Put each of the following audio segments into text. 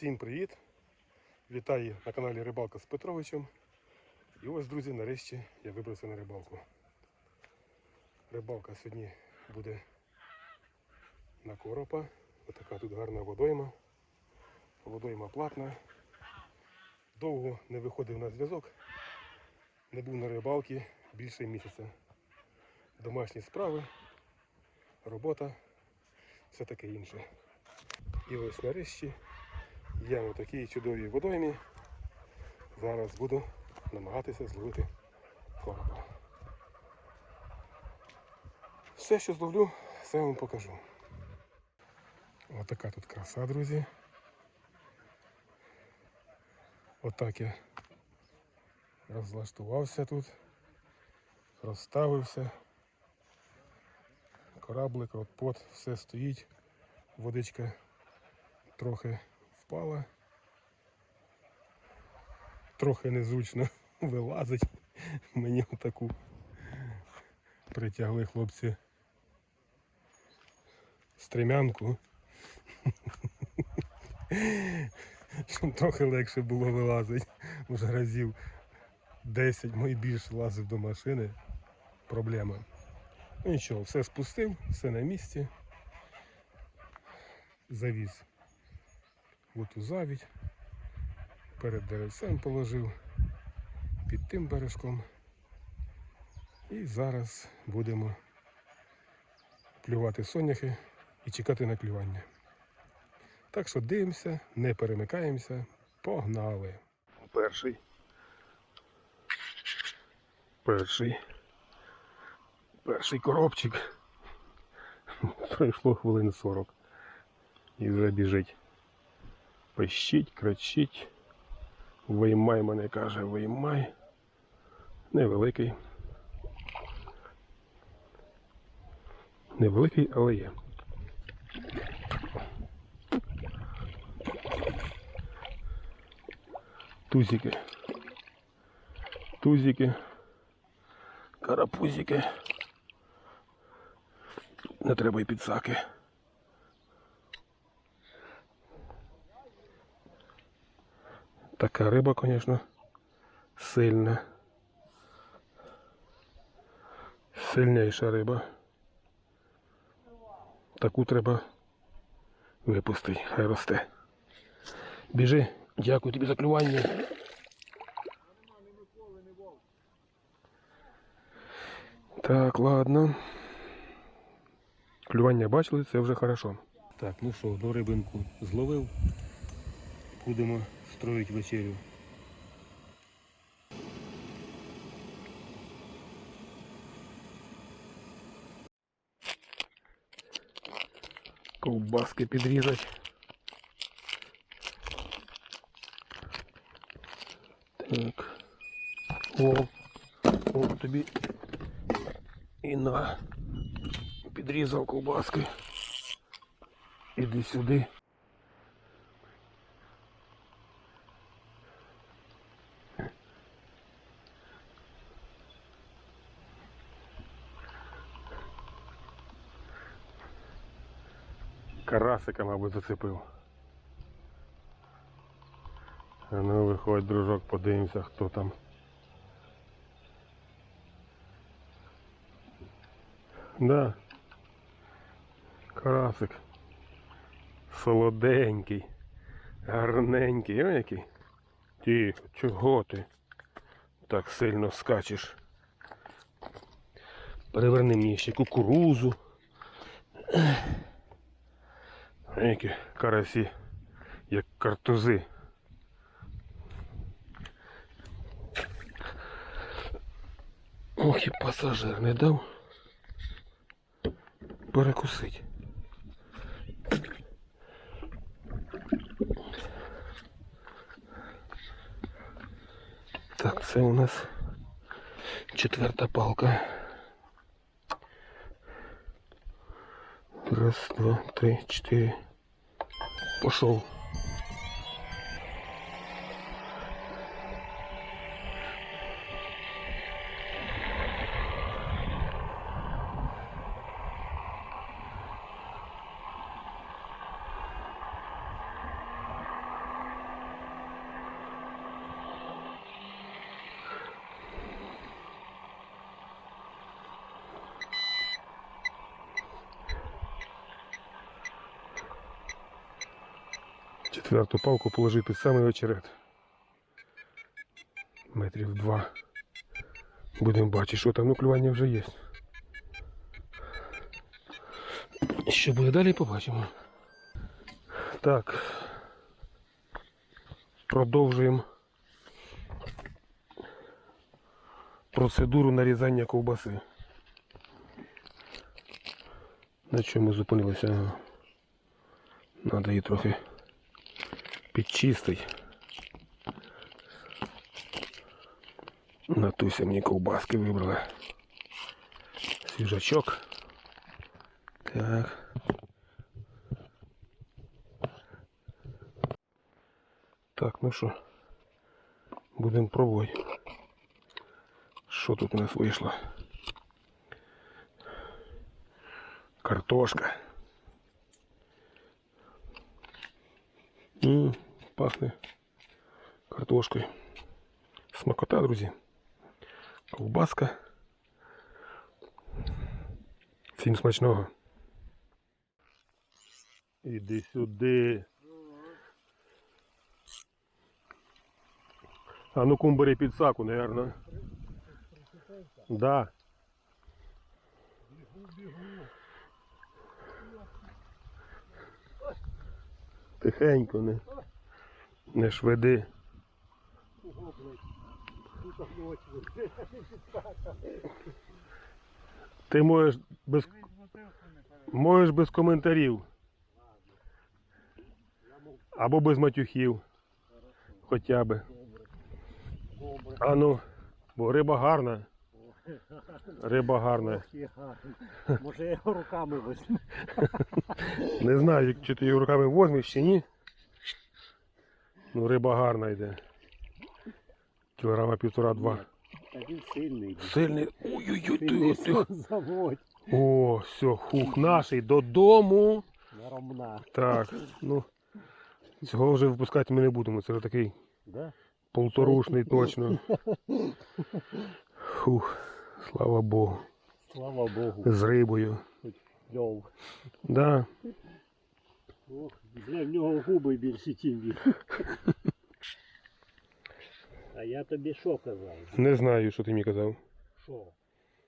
Всім привіт! Вітаю на каналі Рибалка з Петровичем. І ось, друзі, нарешті я вибрався на рибалку. Рибалка сьогодні буде на коропа. Отака тут гарна водойма. Водойма платна. Довго не виходив на зв'язок. Не був на рибалці більше місяця. Домашні справи, робота, все таке інше. І ось нарешті я на такій чудовій водоймі. Зараз буду намагатися зловити коропа. Все, що зловлю, все вам покажу. Отака тут краса, друзі. Отак я розлаштувався тут, розставився. Кораблик, ротпот, все стоїть, водичка трохи впала. Трохи незручно вилазить. Мені таку притягли хлопці стремянку. Щоб трохи легше було вилазити. Уже разів 10 мої більше лазив до машини. Проблема. Ну нічого, все спустив, все на місці. Завіз в оту завідь. Перед деревцем положив під тим бережком. І зараз будемо плювати соняхи і чекати на клювання. Так що дивимося, не перемикаємося, погнали. Перший. Перший. Перший коробчик. Пройшло хвилин 40. І вже біжить. Пищить, кричить. Виймай мене каже, виймай. Невеликий. Невеликий, але є. Тузики. Тузики. Карапузики. Не треба й підсаки. Така риба, звісно, сильна. Сильніша риба. Таку треба випустити, хай росте. Біжи, дякую тобі за клювання. Так, ладно. Клювання бачили, це вже хорошо. Так, ну що, одну рибинку зловив. Будемо строїти вечерю. Ковбаски підрізати. Так. О, о, тобі і на. Підрізав ковбаски. Іди сюди. Карасика, мабуть, зацепив. А ну виходь, дружок, подивимося, хто там. Да. Карасик. Солоденький. Гарненький. Ой, який. Тихо, чого ти так сильно скачеш? Переверни мені ще кукурузу. Які карасі, як картузи. Ох і пасажир не дав перекусить. Так, це у нас четверта палка. Раз, два, три, четыре. Пошел. Четверту палку положив під самий очерет. Метрів два. Будемо бачити, що там ну клювання вже є. Що буде далі, побачимо. Так. Продовжуємо процедуру нарізання ковбаси. На чому зупинилися? Надо її трохи підчистити. Натуся мені ковбаски вибрала. Свіжачок. Так. Так, ну що, будемо пробувати. Що тут у нас вийшло? Картошка. Пахне картошкою. Смакота, друзі. Ковбаска. Всім смачного. Іди сюди. А ну кум бери підсаку, наверное. Да. Тихенько не. Не шведи. Ти можеш без, можеш без коментарів. Або без матюхів. Хоча би. А ну, бо риба гарна. Риба гарна. Може я його руками візьму. Не знаю, чи ти її руками возьмеш чи ні. Ну, риба гарна йде. Кілограма півтора-два. Та він сильний. Сильний. Ой-ой-ой, тихо, тихо. заводь. О, все, хух, наший додому. Наромна. Так, ну. Цього вже випускати ми не будемо. Це вже такий Да? полторушний точно. Хух, слава Богу. Слава Богу. З рибою. Йоу. Да. Ох, бля, в нього губи більші, ніж він. А я тобі що казав? Не знаю, що ти мені казав. Що?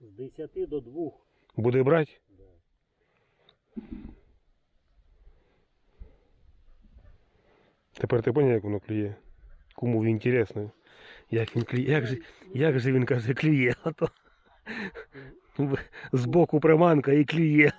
З 10 до 2. Буде брати? Тепер ти поняв, як воно клює? Кому він інтересно. Як він клює? Як же, як же він каже, клює? А то збоку приманка і клює.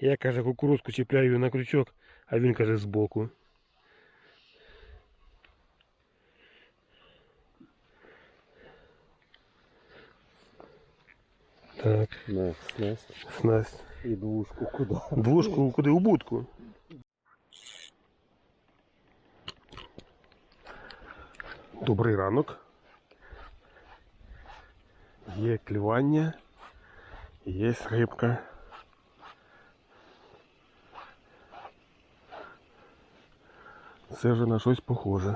Я каже, кукурузку чіпляю на крючок, а він каже збоку. Так, На, снасть. снасть. І двушку куди? Двушку куди у будку. Добрий ранок. Є клювання, є рибка. Це вже на щось похоже.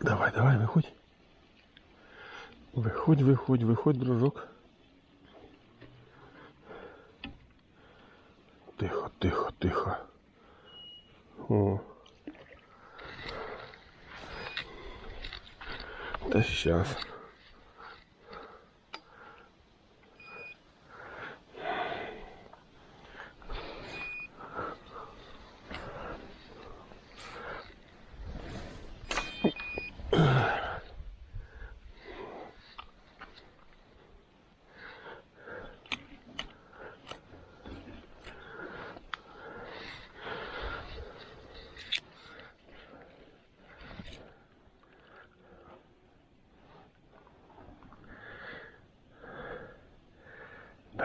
Давай, давай, виходь. Виходь, виходь, виходь, дружок. Тихо, тихо, тихо. О. Та щас.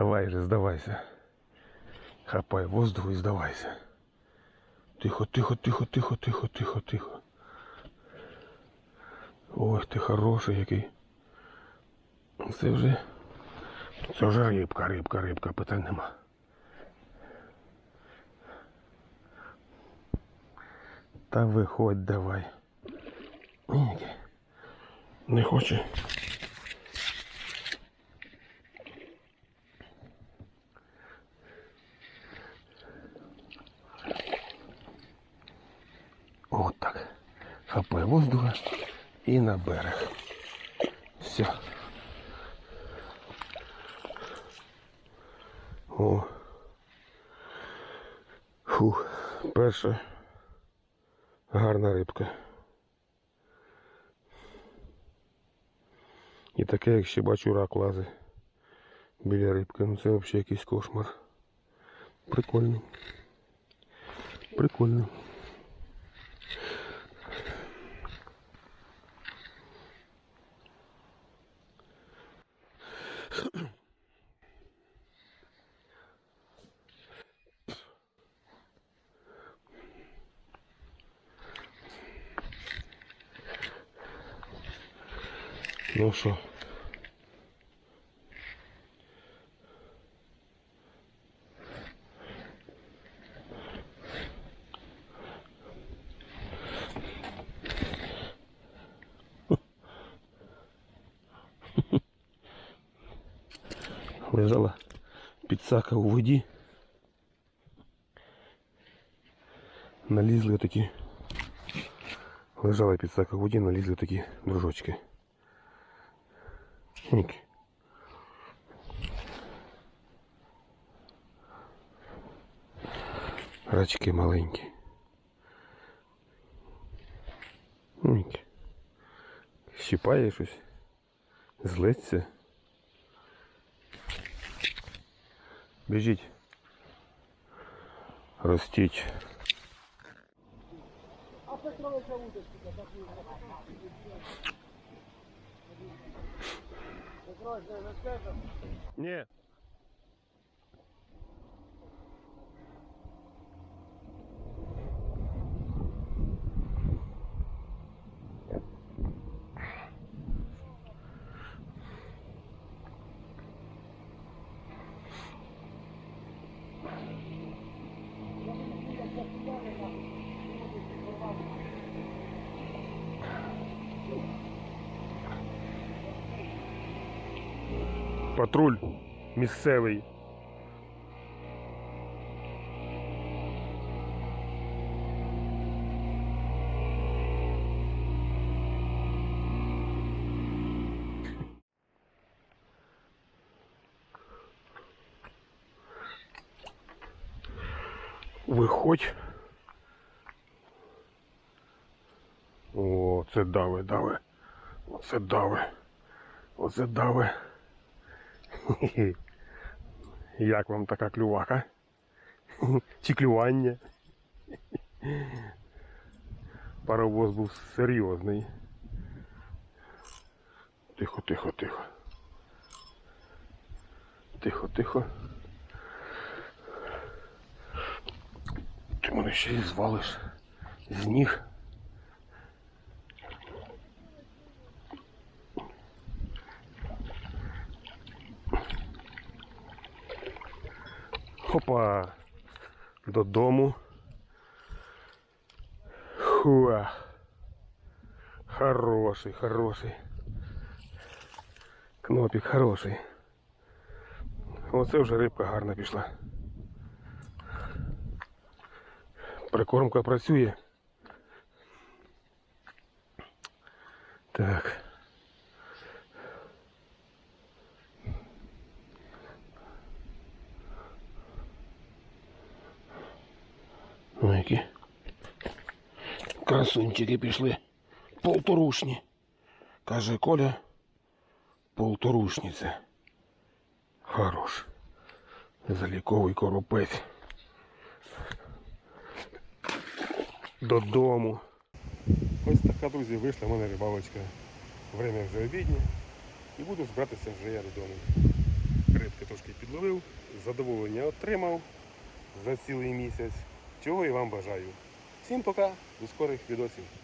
Давай же, сдавайся. Хапай воздух и сдавайся. Тихо, тихо, тихо, тихо, тихо, тихо, тихо. Ой, ти хороший який. Це вже. Це вже рибка, рибка, рибка, питань нема. Та виходь давай. Не хоче. Вот так. Хапай воздуха і на берег. Все. О. Фух, перша гарна рибка. І таке, як ще бачу, рак лазить біля рибки. Ну це взагалі якийсь кошмар. Прикольно. Прикольно. Ну що? Лежала підсака у воді. Налізли такі. Лежала підсака у воді, налізли такі дружочки. Ник. Рачки маленькі. Щипає щось. Злиться. Біжіть. Ростіть. Ні. Патруль місцевий. Виходь. О, це дави, дави. Оце дави. Оце дави. Як вам така клювака? Чи клювання? Паровоз був серйозний. Тихо, тихо, тихо. Тихо, тихо. Ти мене ще й звалиш з ніг. Хопа. Додому. Хуа. Хороший, хороший. Кнопік хороший. Оце вже рибка гарна пішла. Прикормка працює. Так. Ну, які красунчики пішли. Полторушні. Каже Коля. Полторушні це. Хорош. Заліковий коропець. Додому. Ось така, друзі, вийшла в мене рибалочка. Время вже обіднє. І буду збиратися вже я додому. Рибки трошки підловив, задоволення отримав за цілий місяць. Чого і вам бажаю. Всім пока, до скорих відосів.